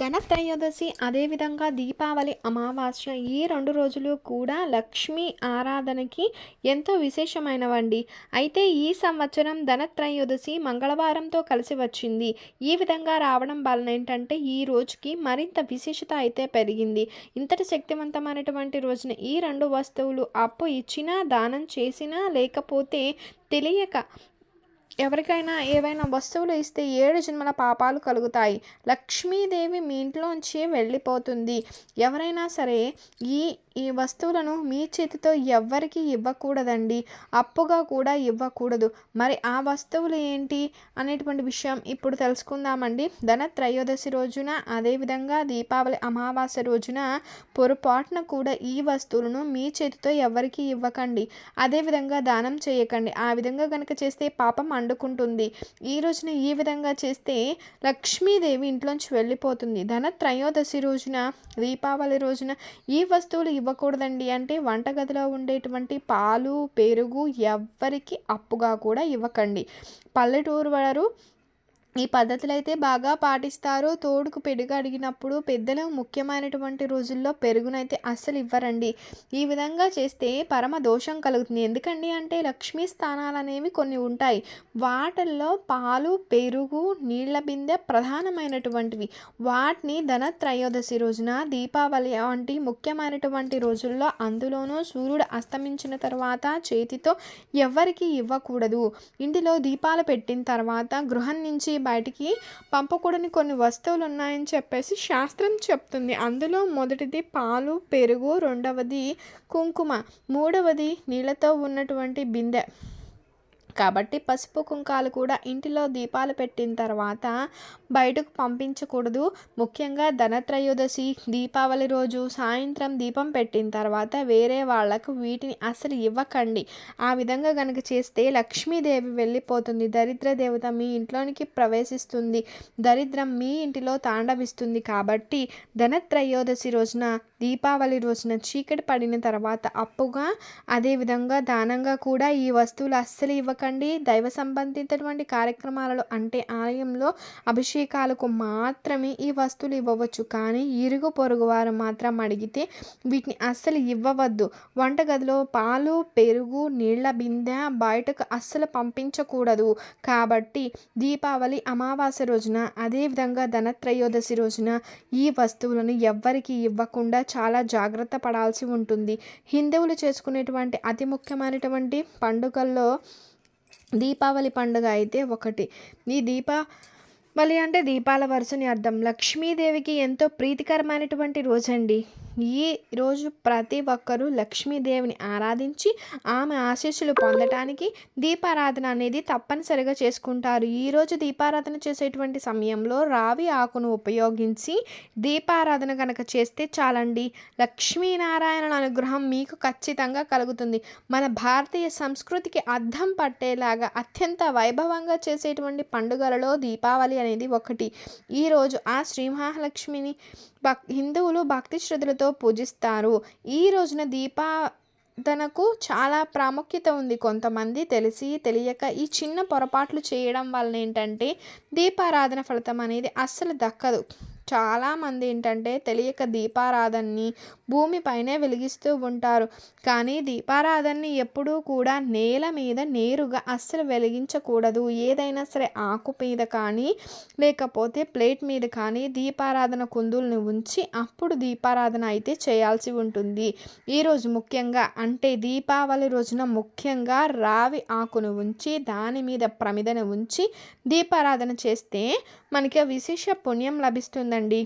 ధనత్రయోదశి అదేవిధంగా దీపావళి అమావాస్య ఈ రెండు రోజులు కూడా లక్ష్మీ ఆరాధనకి ఎంతో విశేషమైనవండి. అయితే ఈ సంవత్సరం ధనత్రయోదశి మంగళవారంతో కలిసి వచ్చింది. ఈ విధంగా రావడం వలన ఏంటంటే ఈ రోజుకి మరింత విశేషత అయితే పెరిగింది. ఇంతటి శక్తివంతమైనటువంటి రోజున ఈ రెండు వస్తువులు అప్పు ఇచ్చినా దానం చేసినా లేకపోతే తెలియక ఎవరికైనా ఏవైనా వస్తువులు ఇస్తే ఏడు జన్మల పాపాలు కలుగుతాయి. లక్ష్మీదేవి మీ ఇంట్లోంచి వెళ్ళిపోతుంది. ఎవరైనా సరే ఈ ఈ వస్తువులను మీ చేతితో ఎవ్వరికి ఇవ్వకూడదండి. అప్పుగా కూడా ఇవ్వకూడదు. మరి ఆ వస్తువులు ఏంటి అనేటువంటి విషయం ఇప్పుడు తెలుసుకుందామండి. ధన త్రయోదశి రోజున అదేవిధంగా దీపావళి అమావాస్య రోజున పొరపాటున కూడా ఈ వస్తువులను మీ చేతితో ఎవరికి ఇవ్వకండి. అదేవిధంగా దానం చేయకండి. ఆ విధంగా కనుక చేస్తే పాపం పండుకుంటుంది. ఈ రోజున ఈ విధంగా చేస్తే లక్ష్మీదేవి ఇంట్లోంచి వెళ్ళిపోతుంది. ధన త్రయోదశి రోజున దీపావళి రోజున ఈ వస్తువులు ఇవ్వకూడదండి. అంటే వంటగదిలో ఉండేటువంటి పాలు పెరుగు ఎవ్వరికి అప్పుగా కూడా ఇవ్వకండి. పల్లెటూరు వారు ఈ పద్ధతులు అయితే బాగా పాటిస్తారు తోడుకు పెరుగు అడిగినప్పుడు పెద్దలు ముఖ్యమైనటువంటి రోజుల్లో పెరుగునైతే అస్సలు ఇవ్వరండి. ఈ విధంగా చేస్తే పరమ దోషం కలుగుతుంది. ఎందుకండి అంటే లక్ష్మీ స్థానాలు అనేవి కొన్ని ఉంటాయి. వాటిల్లో పాలు పెరుగు నీళ్ళ బిందె ప్రధానమైనటువంటివి. వాటిని ధన త్రయోదశి రోజున దీపావళి వంటి ముఖ్యమైనటువంటి రోజుల్లో అందులోనూ సూర్యుడు అస్తమించిన తర్వాత చేతితో ఎవరికి ఇవ్వకూడదు. ఇంటిలో దీపాలు పెట్టిన తర్వాత గృహం నుంచి బయటికి పంపకూడని కొన్ని వస్తువులు ఉన్నాయని చెప్పేసి శాస్త్రం చెప్తుంది. అందులో మొదటిది పాలు పెరుగు రెండవది కుంకుమ మూడవది నీళ్ళతో ఉన్నటువంటి బిందె. కాబట్టి పసుపు కుంకాలు కూడా ఇంటిలో దీపాలు పెట్టిన తర్వాత బయటకు పంపించకూడదు. ముఖ్యంగా ధనత్రయోదశి దీపావళి రోజు సాయంత్రం దీపం పెట్టిన తర్వాత వేరే వాళ్ళకు వీటిని అసలు ఇవ్వకండి. ఆ విధంగా కనుక చేస్తే లక్ష్మీదేవి వెళ్ళిపోతుంది. దరిద్ర దేవత మీ ఇంట్లోనికి ప్రవేశిస్తుంది. దరిద్రం మీ ఇంటిలో తాండవిస్తుంది కాబట్టి ధనత్రయోదశి రోజున దీపావళి రోజున చీకటి పడిన తర్వాత అప్పుగా అదేవిధంగా దానంగా కూడా ఈ వస్తువులు అస్సలు ఇవ్వకండి. దైవ సంబంధితటువంటి కార్యక్రమాలలో అంటే ఆలయంలో అభిషేకాలకు మాత్రమే ఈ వస్తువులు ఇవ్వవచ్చు. కానీ ఇరుగు పొరుగు వారు మాత్రం అడిగితే వీటిని అస్సలు ఇవ్వవద్దు. వంటగదిలో పాలు పెరుగు నీళ్ళ బిందె బయటకు అస్సలు పంపించకూడదు. కాబట్టి దీపావళి అమావాస్య రోజున అదేవిధంగా ధనత్రయోదశి రోజున ఈ వస్తువులను ఎవ్వరికి ఇవ్వకుండా చాలా జాగ్రత్త పడాల్సి ఉంటుంది. హిందువులు చేసుకునేటువంటి అతి ముఖ్యమైనటువంటి పండుగల్లో దీపావళి పండుగ అయితే ఒకటి. ఈ దీపావళి అంటే దీపాల వరుసని అర్థం. లక్ష్మీదేవికి ఎంతో ప్రీతికరమైనటువంటి రోజండి. ఈ రోజు ప్రతి ఒక్కరూ లక్ష్మీదేవిని ఆరాధించి ఆమె ఆశీస్సులు పొందటానికి దీపారాధన అనేది తప్పనిసరిగా చేసుకుంటారు. ఈరోజు దీపారాధన చేసేటువంటి సమయంలో రావి ఆకును ఉపయోగించి దీపారాధన కనుక చేస్తే చాలండి. లక్ష్మీనారాయణ అనుగ్రహం మీకు ఖచ్చితంగా కలుగుతుంది. మన భారతీయ సంస్కృతికి అర్థం పట్టేలాగా అత్యంత వైభవంగా చేసేటువంటి పండుగలలో దీపావళి అనేది ఒకటి. ఈరోజు ఆ శ్రీ మహాలక్ష్మిని భక్ హిందువులు భక్తి శ్రద్ధలతో పూజిస్తారు. ఈ రోజున దీపా తనకు చాలా ప్రాముఖ్యత ఉంది. కొంతమంది తెలిసి తెలియక ఈ చిన్న పొరపాట్లు చేయడం వలన ఏంటంటే దీపారాధన ఫలితం అనేది అస్సలు దక్కదు. చాలామంది ఏంటంటే తెలియక దీపారాధనని భూమిపైనే వెలిగిస్తూ ఉంటారు. కానీ దీపారాధనని ఎప్పుడూ కూడా నేల మీద నేరుగా అస్సలు వెలిగించకూడదు. ఏదైనా సరే ఆకు మీద కానీ లేకపోతే ప్లేట్ మీద కానీ దీపారాధన కుందుల్ని ఉంచి అప్పుడు దీపారాధన అయితే చేయాల్సి ఉంటుంది. ఈరోజు ముఖ్యంగా అంటే దీపావళి రోజున ముఖ్యంగా రావి ఆకును ఉంచి దాని మీద ప్రమిదను ఉంచి దీపారాధన చేస్తే మనకి విశేష పుణ్యం లభిస్తుందండి.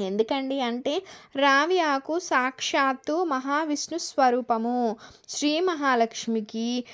ఎందుకండి అంటే రావి ఆకు సాక్షాత్తు మహావిష్ణు స్వరూపము. శ్రీ మహాలక్ష్మికి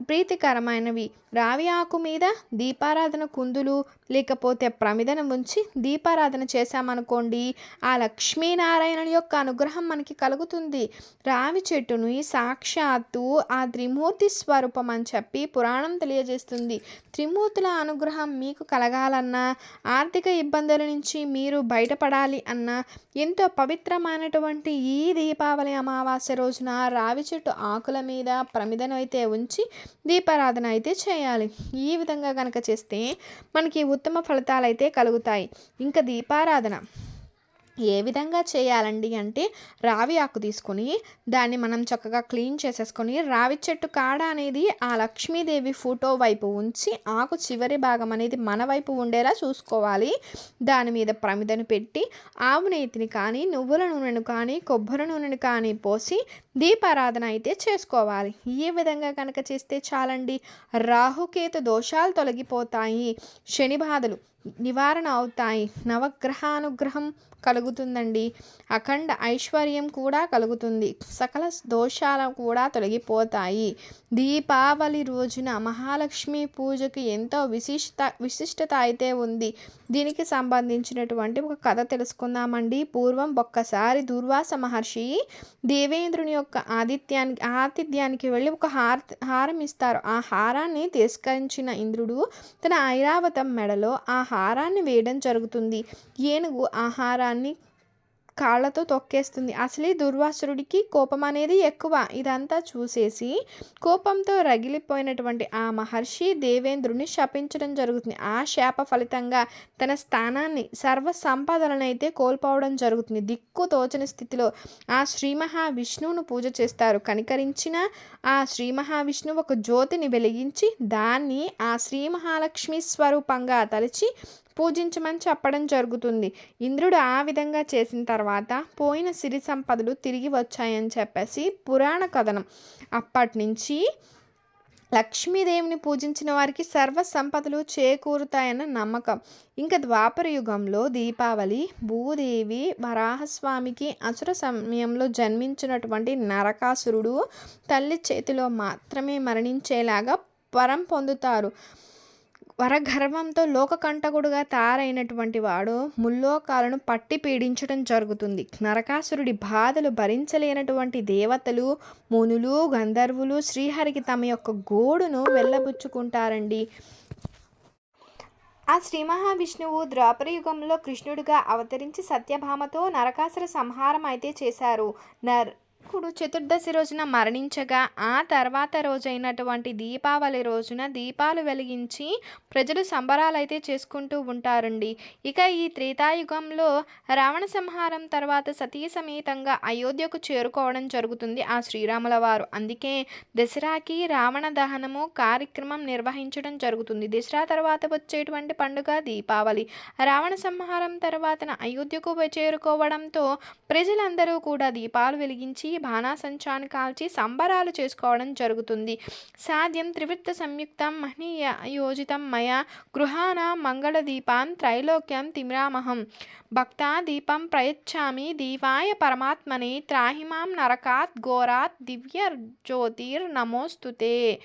ప్రీతికరమైనవి. రావి ఆకు మీద దీపారాధన కుందులు లేకపోతే ప్రమిదను ఉంచి దీపారాధన చేశామనుకోండి ఆ లక్ష్మీనారాయణుని యొక్క అనుగ్రహం మనకి కలుగుతుంది. రావి చెట్టును సాక్షాత్తు ఆ త్రిమూర్తి స్వరూపం అని చెప్పి పురాణం తెలియజేస్తుంది. త్రిమూర్తుల అనుగ్రహం మీకు కలగాలన్నా ఆర్థిక ఇబ్బందుల నుంచి మీరు బయటపడాలి అన్నా ఎంతో పవిత్రమైనటువంటి ఈ దీపావళి అమావాస్య రోజున రావి చెట్టు ఆకుల మీద ప్రమిదను అయితే ఉంచి దీపారాధన అయితే చేయాలి. చేయాలి. ఈ విధంగా కనుక చేస్తే మనకి ఉత్తమ ఫలితాలు అయితే కలుగుతాయి. ఇంకా దీపారాధన. ఏ విధంగా చేయాలండి అంటే రావి ఆకు తీసుకొని దాన్ని మనం చక్కగా క్లీన్ చేసేసుకొని రావి చెట్టు కాడ అనేది ఆ లక్ష్మీదేవి ఫోటో వైపు ఉంచి ఆకు చివరి భాగం అనేది మన వైపు ఉండేలా చూసుకోవాలి. దాని మీద ప్రమిదను పెట్టి ఆవు నేతిని కానీ నువ్వుల నూనెను కానీ కొబ్బరి నూనెను కానీ పోసి దీపారాధన అయితే చేసుకోవాలి. ఈ విధంగా కనుక చేస్తే చాలండి. రాహుకేతు దోషాలు తొలగిపోతాయి. శని బాధలు నివారణ అవుతాయి. నవగ్రహానుగ్రహం కలుగుతుందండి. అఖండ ఐశ్వర్యం కూడా కలుగుతుంది. సకల దోషాలు కూడా తొలగిపోతాయి. దీపావళి రోజున మహాలక్ష్మి పూజకు ఎంతో విశిష్ట విశిష్టత అయితే ఉంది. దీనికి సంబంధించినటువంటి ఒక కథ తెలుసుకుందామండి. పూర్వం ఒక్కసారి దుర్వాస మహర్షి దేవేంద్రుని యొక్క ఆదిత్యానికి ఆతిథ్యానికి వెళ్ళి ఒక హార హారం ఇస్తారు ఆ హారాన్ని తిరస్కరించిన ఇంద్రుడు తన ఐరావతం మెడలో ఆ హారాన్ని వేయడం జరుగుతుంది. ఏనుగు ఆ హారాన్ని కాళ్ళతో తొక్కేస్తుంది. అసలే దుర్వాసురుడికి కోపం అనేది ఎక్కువ. ఇదంతా చూసేసి కోపంతో రగిలిపోయినటువంటి ఆ మహర్షి దేవేంద్రుని శపించడం జరుగుతుంది. ఆ శాప ఫలితంగా తన స్థానాన్ని సర్వ సంపదలనైతే కోల్పోవడం జరుగుతుంది. దిక్కు తోచని స్థితిలో ఆ శ్రీ మహావిష్ణువును పూజ చేస్తారు. కనికరించిన ఆ శ్రీ మహావిష్ణువు ఒక జ్యోతిని వెలిగించి దాన్ని ఆ శ్రీ మహాలక్ష్మి స్వరూపంగా తలిచి పూజించమని చెప్పడం జరుగుతుంది. ఇంద్రుడు ఆ విధంగా చేసిన తర్వాత పోయిన సిరి సంపదలు తిరిగి వచ్చాయని చెప్పేసి పురాణ కథనం. అప్పటి నుంచి లక్ష్మీదేవిని పూజించిన వారికి సర్వ సంపదలు చేకూరుతాయన్న నమ్మకం. ఇంకా ద్వాపర యుగంలో దీపావళి భూదేవి వరాహస్వామికి అసుర సమయంలో జన్మించినటువంటి నరకాసురుడు తల్లి చేతిలో మాత్రమే మరణించేలాగా వరం పొందుతారు. వరగర్వంతో లోకకంటకుడుగా తయారైనటువంటి వాడు ముల్లోకాలను పట్టి పీడించడం జరుగుతుంది. నరకాసురుడి బాధలు భరించలేనటువంటి దేవతలు మునులు గంధర్వులు శ్రీహరికి తమ యొక్క గోడును వెళ్ళబుచ్చుకుంటారండి. ఆ శ్రీ మహావిష్ణువు ద్వాపర యుగంలో కృష్ణుడిగా అవతరించి సత్యభామతో నరకాసుర సంహారం అయితే చేశారు. నర్ కుడు చతుర్దశి రోజున మరణించగా ఆ తర్వాత రోజైనటువంటి దీపావళి రోజున దీపాలు వెలిగించి ప్రజలు సంబరాలు అయితే చేసుకుంటూ ఉంటారండి. ఇక ఈ త్రేతాయుగంలో రావణ సంహారం తర్వాత సతీ సమేతంగా అయోధ్యకు చేరుకోవడం జరుగుతుంది ఆ శ్రీరాముల వారు. అందుకే దసరాకి రావణ దహనము కార్యక్రమం నిర్వహించడం జరుగుతుంది. దసరా తర్వాత వచ్చేటువంటి పండుగ దీపావళి. రావణ సంహారం తర్వాత అయోధ్యకు చేరుకోవడంతో ప్రజలందరూ కూడా దీపాలు వెలిగించి బాణాసంచాన్ని కాల్చి సంబరాలు చేసుకోవడం జరుగుతుంది. సాధ్యం త్రివృత్త సంయుక్తం మహనీయ యోజితం మయ గృహాన మంగళదీపాన్ త్రైలోక్యం తిమ్రామహం. భక్తా దీపం ప్రయచ్చామి దీవాయ పరమాత్మనే త్రాహిమాం నరకాత్ ఘోరాత్ దివ్య జ్యోతిర్ నమోస్తుతే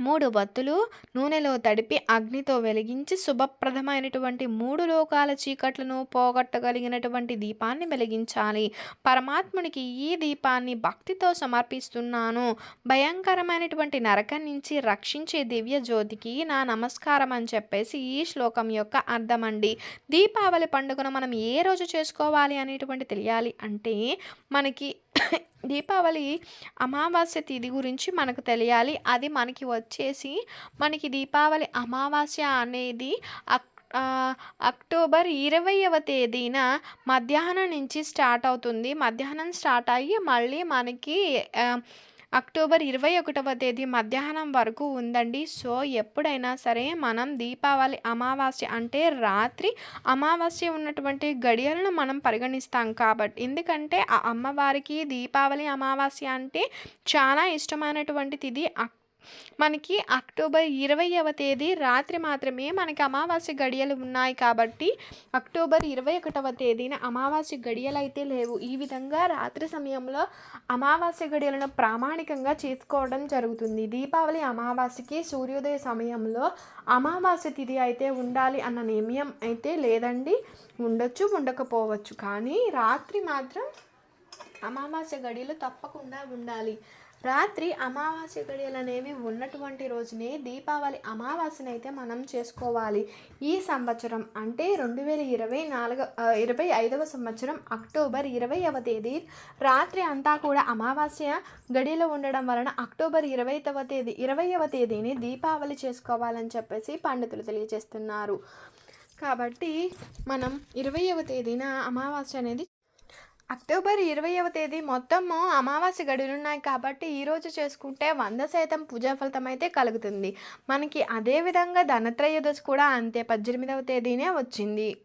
మూడు వత్తులు నూనెలో తడిపి అగ్నితో వెలిగించి శుభప్రదమైనటువంటి మూడు లోకాల చీకట్లను పోగొట్టగలిగినటువంటి దీపాన్ని వెలిగించాలి. పరమాత్మునికి ఈ దీపాన్ని భక్తితో సమర్పిస్తున్నాను. భయంకరమైనటువంటి నరకం నుంచి రక్షించే దివ్య జ్యోతికి నా నమస్కారం అని చెప్పేసి ఈ శ్లోకం యొక్క అర్థమండి. దీపావళి పండుగను మనం ఏ రోజు చేసుకోవాలి అనేటువంటి తెలియాలి అంటే మనకి దీపావళి అమావాస్య తిథి గురించి మనకు తెలియాలి. అది మనకి వచ్చేసి మనకి దీపావళి అమావాస్య అనేది అక్ అక్టోబర్ ఇరవైవ తేదీన మధ్యాహ్నం నుంచి స్టార్ట్ అవుతుంది. మధ్యాహ్నం స్టార్ట్ అయ్యి మళ్ళీ మనకి అక్టోబర్ ఇరవై ఒకటవ తేదీ మధ్యాహ్నం వరకు ఉందండి. సో ఎప్పుడైనా సరే మనం దీపావళి అమావాస్య అంటే రాత్రి అమావాస్య ఉన్నటువంటి గడియలను మనం పరిగణిస్తాం కాబట్టి. ఎందుకంటే ఆ అమ్మవారికి దీపావళి అమావాస్య అంటే చాలా ఇష్టమైనటువంటిది తిది మనకి అక్టోబర్ ఇరవైవ తేదీ రాత్రి మాత్రమే మనకి అమావాస్య గడియలు ఉన్నాయి కాబట్టి అక్టోబర్ ఇరవై ఒకటవ తేదీన అమావాస్య గడియలు అయితే లేవు. ఈ విధంగా రాత్రి సమయంలో అమావాస్య గడియలను ప్రామాణికంగా చేసుకోవడం జరుగుతుంది. దీపావళి అమావాస్యకి సూర్యోదయ సమయంలో అమావాస్య తిథి అయితే ఉండాలి అన్న నియమం అయితే లేదండి. ఉండొచ్చు ఉండకపోవచ్చు. కానీ రాత్రి మాత్రం అమావాస్య గడియలు తప్పకుండా ఉండాలి. రాత్రి అమావాస్య గడియలు అనేవి ఉన్నటువంటి రోజునే దీపావళి అమావాస్యను అయితే మనం చేసుకోవాలి. ఈ సంవత్సరం అంటే రెండు వేల ఇరవై నాలుగు ఇరవై ఐదవ సంవత్సరం అక్టోబర్ ఇరవైవ తేదీ. రాత్రి అంతా కూడా అమావాస్య గడియలో ఉండడం వలన అక్టోబర్ ఇరవైవ తేదీ ఇరవైవ తేదీని దీపావళి చేసుకోవాలని చెప్పేసి పండితులు తెలియజేస్తున్నారు. కాబట్టి మనం ఇరవైవ తేదీన అమావాస్య అనేది అక్టోబర్ ఇరవైవ తేదీ మొత్తము అమావాస్య గడులు ఉన్నాయి కాబట్టి ఈరోజు చేసుకుంటే వంద శాతం పూజా ఫలితం అయితే కలుగుతుంది. మనకి అదేవిధంగా ధనత్రయోదశి కూడా అంతే పద్దెనిమిదవ తేదీనే వచ్చింది.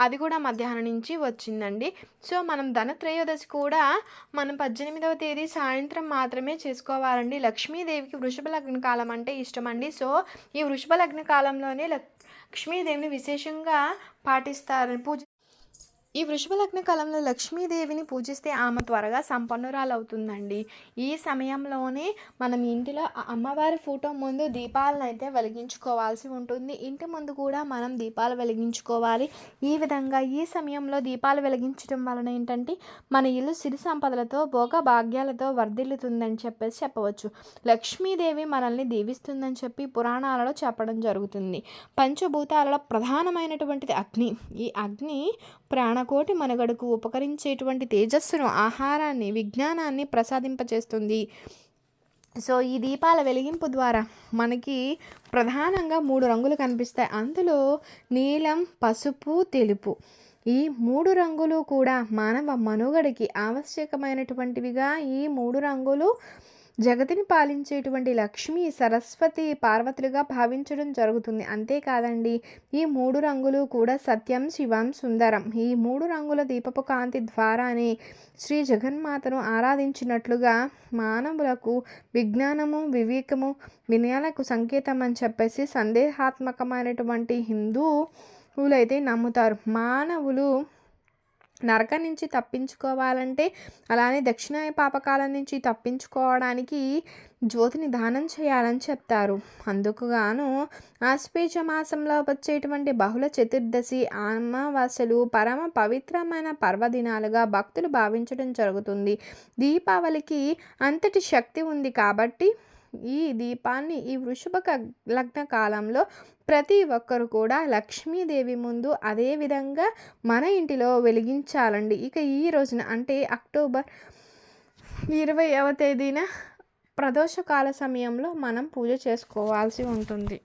అది కూడా మధ్యాహ్నం నుంచి వచ్చిందండి. సో మనం ధనత్రయోదశి కూడా మనం పద్దెనిమిదవ తేదీ సాయంత్రం మాత్రమే చేసుకోవాలండి. లక్ష్మీదేవికి వృషభ లగ్న కాలం అంటే ఇష్టం అండి సో ఈ వృషభ లగ్న కాలంలోనే లక్- లక్ష్మీదేవిని విశేషంగా పాటిస్తారు. పూజ ఈ వృషభ లగ్న కాలంలో లక్ష్మీదేవిని పూజిస్తే ఆమె త్వరగా సంపన్నురాలవుతుందండి. ఈ సమయంలోనే మనం ఇంటిలో అమ్మవారి ఫోటో ముందు దీపాలను అయితే వెలిగించుకోవాల్సి ఉంటుంది. ఇంటి ముందు కూడా మనం దీపాలు వెలిగించుకోవాలి. ఈ విధంగా ఈ సమయంలో దీపాలు వెలిగించడం వలన ఏంటంటే మన ఇల్లు సిరి సంపదలతో భోగ భాగ్యాలతో వర్ధిల్లుతుందని చెప్పేసి చెప్పవచ్చు. లక్ష్మీదేవి మనల్ని దీవిస్తుందని చెప్పి పురాణాలలో చెప్పడం జరుగుతుంది. పంచభూతాలలో ప్రధానమైనటువంటిది అగ్ని. ఈ అగ్ని ప్రాణ కోటి మనుగడకు ఉపకరించేటువంటి తేజస్సును ఆహారాన్ని విజ్ఞానాన్ని ప్రసాదింపచేస్తుంది. సో ఈ దీపాల వెలిగింపు ద్వారా మనకి ప్రధానంగా మూడు రంగులు కనిపిస్తాయి. అందులో నీలం పసుపు తెలుపు. ఈ మూడు రంగులు కూడా మానవ మనుగడకి ఆవశ్యకమైనటువంటివిగా ఈ మూడు రంగులు జగతిని పాలించేటువంటి లక్ష్మి సరస్వతి పార్వతులుగా భావించడం జరుగుతుంది. అంతేకాదండి ఈ మూడు రంగులు కూడా సత్యం శివం సుందరం. ఈ మూడు రంగుల దీపపు కాంతి ద్వారానే శ్రీ జగన్మాతను ఆరాధించినట్లుగా మానవులకు విజ్ఞానము వివేకము వినయాలకు సంకేతం అని చెప్పేసి సందేహాత్మకమైనటువంటి హిందువులైతే నమ్ముతారు. మానవులు నరకం నుంచి తప్పించుకోవాలంటే అలానే దక్షిణాయ పాపకాలం నుంచి తప్పించుకోవడానికి జ్యోతిని దానం చేయాలని చెప్తారు. అందుకుగాను ఆశ్వేజ మాసంలో వచ్చేటువంటి బహుళ చతుర్దశి అమావాస్యలు పరమ పవిత్రమైన పర్వదినాలుగా భక్తులు భావించడం జరుగుతుంది. దీపావళికి అంతటి శక్తి ఉంది కాబట్టి ఈ దీపాన్ని ఈ వృషభ లగ్న కాలంలో ప్రతి ఒక్కరు కూడా లక్ష్మీదేవి ముందు అదే విధంగా మన ఇంటిలో వెలిగించాలండి. ఇక ఈ రోజున అంటే అక్టోబర్ ఇరవైవ తేదీన ప్రదోషకాల సమయంలో మనం పూజ చేసుకోవాల్సి ఉంటుంది.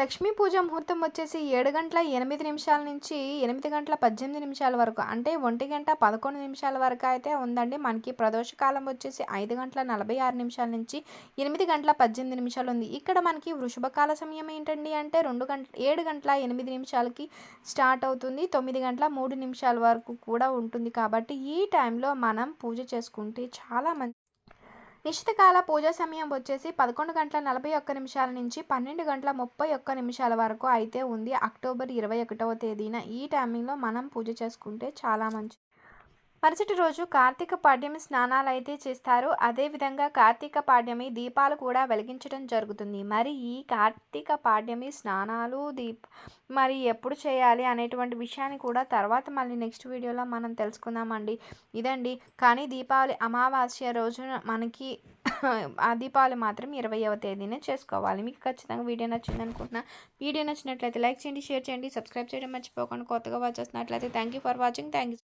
లక్ష్మీ పూజ ముహూర్తం వచ్చేసి ఏడు గంటల ఎనిమిది నిమిషాల నుంచి ఎనిమిది గంటల పద్దెనిమిది నిమిషాల వరకు. అంటే ఒంటి గంట పదకొండు నిమిషాల వరకు అయితే ఉందండి. మనకి ప్రదోషకాలం వచ్చేసి ఐదు గంటల నలభై ఆరు నిమిషాల నుంచి ఎనిమిది గంటల పద్దెనిమిది నిమిషాలు ఉంది. ఇక్కడ మనకి వృషభకాల సమయం ఏంటండి అంటే రెండు గంటల ఏడు గంటల ఎనిమిది నిమిషాలకి స్టార్ట్ అవుతుంది. తొమ్మిది గంటల మూడు నిమిషాల వరకు కూడా ఉంటుంది. కాబట్టి ఈ టైంలో మనం పూజ చేసుకుంటే చాలా మంచి నిశ్చితకాల పూజా సమయం వచ్చేసి పదకొండు గంటల నలభై ఒక్క నిమిషాల నుంచి పన్నెండు గంటల ముప్పై ఒక్క నిమిషాల వరకు అయితే ఉంది. అక్టోబర్ ఇరవై ఒకటవ తేదీన ఈ టైమింగ్లో మనం పూజ చేసుకుంటే చాలా మంచిది మరుసటి రోజు కార్తీక పాడ్యమి స్నానాలు అయితే చేస్తారు అదేవిధంగా కార్తీక పాడ్యమి దీపాలు కూడా వెలిగించడం జరుగుతుంది. మరి ఈ కార్తీక పాడ్యమి స్నానాలు దీప్ మరి ఎప్పుడు చేయాలి అనేటువంటి విషయాన్ని కూడా తర్వాత మళ్ళీ నెక్స్ట్ వీడియోలో మనం తెలుసుకుందామండి. ఇదండి. కానీ దీపావళి అమావాస్య రోజున మనకి ఆ దీపావళి మాత్రం ఇరవైవ తేదీనే చేసుకోవాలి. మీకు ఖచ్చితంగా వీడియో నచ్చింది అనుకుంటున్నా. వీడియో నచ్చినట్లయితే లైక్ చేయండి షేర్ చేయండి సబ్స్క్రైబ్ చేయడం మర్చిపోకండి. కొత్తగా వాచ్ చేస్తున్నట్లయితే thank you for watching thank you